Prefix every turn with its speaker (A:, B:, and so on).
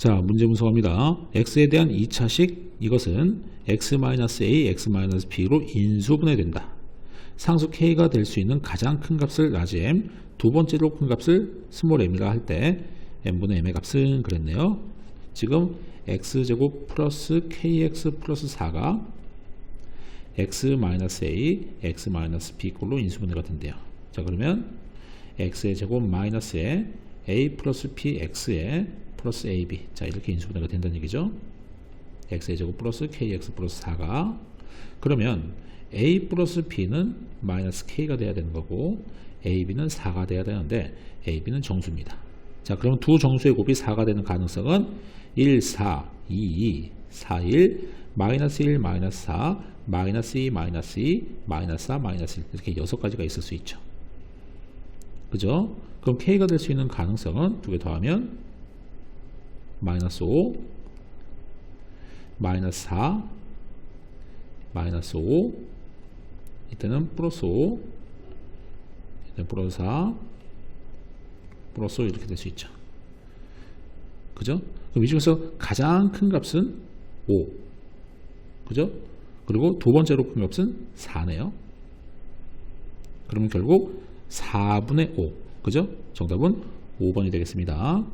A: 자, 문제 분석합니다. x에 대한 2차식 이것은 x-a, x-b로 인수분해 된다. 상수 k가 될 수 있는 가장 큰 값을 라지 m, 두 번째로 큰 값을 스몰 m이라 할 때 m분의 m의 값은 그랬네요. 지금 x제곱 플러스 kx 플러스 4가 x-a, x-b 꼴로 인수분해가 된대요. 자, 그러면 x의 제곱 마이너스에 a 플러스 p x에 플러스 ab 자 이렇게 인수분해가 된다는 얘기죠. X의 제곱 플러스 kx 플러스 4가. 그러면 a 플러스 b는 마이너스 k가 돼야 되는 거고 ab는 4가 돼야 되는데 ab는 정수입니다. 자 그럼 두 정수의 곱이 4가 되는 가능성은 1, 4, 2, 2, 4, 1 마이너스 1, 마이너스 4 마이너스 2, 마이너스 2 마이너스 4, 마이너스 1 이렇게 여섯 가지가 있을 수 있죠. 그죠? 그럼 k가 될 수 있는 가능성은 두 개 더하면 마이너스 5 마이너스 4 마이너스 5 이때는 플러스 5 이때는 플러스 4 플러스 5 이렇게 될 수 있죠 그죠? 그럼 이 중에서 가장 큰 값은 5 그죠? 그리고 두 번째로 큰 값은 4네요 그러면 결국 4분의 5 그죠? 정답은 5번이 되겠습니다